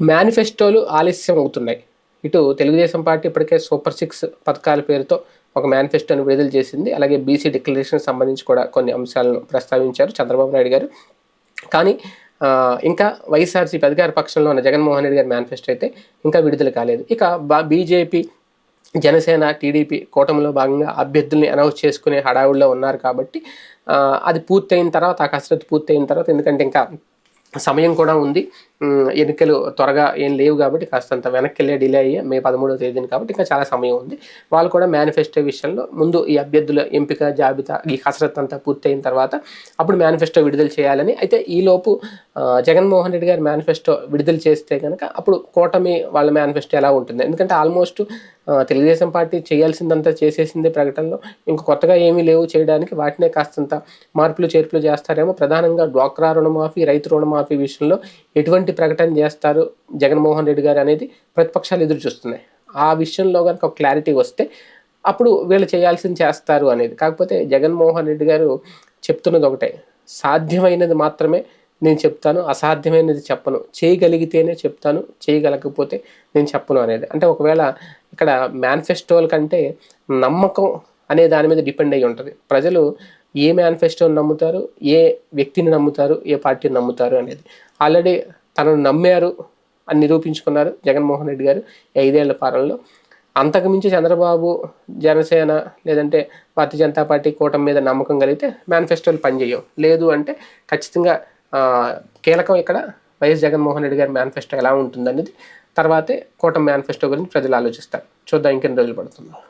మేనిఫెస్టోలు ఆలస్యం అవుతున్నాయి ఇటు తెలుగుదేశం పార్టీ ఇప్పటికే సూపర్ సిక్స్ పథకాల పేరుతో ఒక మేనిఫెస్టోని విడుదల చేసింది. అలాగే బీసీ డిక్లరేషన్ సంబంధించి కూడా కొన్ని అంశాలను ప్రస్తావించారు చంద్రబాబు నాయుడు గారు. కానీ ఇంకా వైఎస్ఆర్సీపీ అధికార పక్షంలో ఉన్న జగన్మోహన్ రెడ్డి గారి మేనిఫెస్టో అయితే ఇంకా విడుదల కాలేదు. ఇక బా బీజేపీ జనసేన టీడీపీ కూటమిలో భాగంగా అభ్యర్థుల్ని అనౌన్స్ చేసుకునే హడావుల్లో ఉన్నారు కాబట్టి అది పూర్తయిన తర్వాత ఆ కసరత్తు పూర్తయిన తర్వాత ఎందుకంటే ఇంకా సమయం కూడా ఉంది. ఎన్నికలు త్వరగా ఏం లేవు కాబట్టి కాస్తంత వెనక్కి వెళ్ళే డిలే అయ్యి మే పదమూడవ తేదీని కాబట్టి ఇంకా చాలా సమయం ఉంది. వాళ్ళు కూడా మేనిఫెస్టో విషయంలో ముందు ఈ అభ్యర్థుల ఎంపిక జాబితా ఈ కసరత్ అంతా పూర్తయిన తర్వాత అప్పుడు మేనిఫెస్టో విడుదల చేయాలని. అయితే ఈలోపు జగన్మోహన్ రెడ్డి గారి మేనిఫెస్టో విడుదల చేస్తే కనుక అప్పుడు కూటమి వాళ్ళ మేనిఫెస్టో ఎలా ఉంటుంది? ఎందుకంటే ఆల్మోస్ట్ తెలుగుదేశం పార్టీ చేయాల్సిందంతా చేసేసింది ప్రకటనలో. ఇంక కొత్తగా ఏమీ లేవు చేయడానికి. వాటినే కాస్తంత మార్పులు చేర్పులు చేస్తారేమో. ప్రధానంగా డ్వాక్రా రుణమాఫీ రైతు రుణమాఫీ విషయంలో ఎటువంటి ప్రకటన చేస్తారు జగన్మోహన్ రెడ్డి గారు అనేది ప్రతిపక్షాలు ఎదురు చూస్తున్నాయి. ఆ విషయంలో కనుక ఒక క్లారిటీ వస్తే అప్పుడు వీళ్ళు చేయాల్సింది చేస్తారు అనేది. కాకపోతే జగన్మోహన్ రెడ్డి గారు చెప్తున్నది ఒకటే సాధ్యమైనది మాత్రమే నేను చెప్తాను అసాధ్యమైనది చెప్పను. చేయగలిగితేనే చెప్తాను చేయగలకపోతే నేను చెప్పను అనేది. అంటే ఒకవేళ ఇక్కడ మేనిఫెస్టోల కంటే నమ్మకం అనే దాని మీద డిపెండ్ అయ్యి ఉంటుంది. ప్రజలు ఏ మేనిఫెస్టోని నమ్ముతారు ఏ వ్యక్తిని నమ్ముతారు ఏ పార్టీని నమ్ముతారు అనేది. ఆల్రెడీ తనను నమ్మారు అని నిరూపించుకున్నారు జగన్మోహన్ రెడ్డి గారు ఐదేళ్ళ పాలనలో. అంతకుమించి చంద్రబాబు జనసేన లేదంటే భారతీయ జనతా పార్టీ కూటమి మీద నమ్మకం కలిగితే మేనిఫెస్టోలు పనిచేయవు. లేదు అంటే ఖచ్చితంగా కీలకం ఇక్కడ వైఎస్ జగన్మోహన్ రెడ్డి గారి మేనిఫెస్టో ఎలా ఉంటుందనేది తర్వాతే కూటమి మేనిఫెస్టో గురించి ప్రజలు ఆలోచిస్తారు. చూద్దాం ఇంకెన్ని రోజులు పడుతున్నారు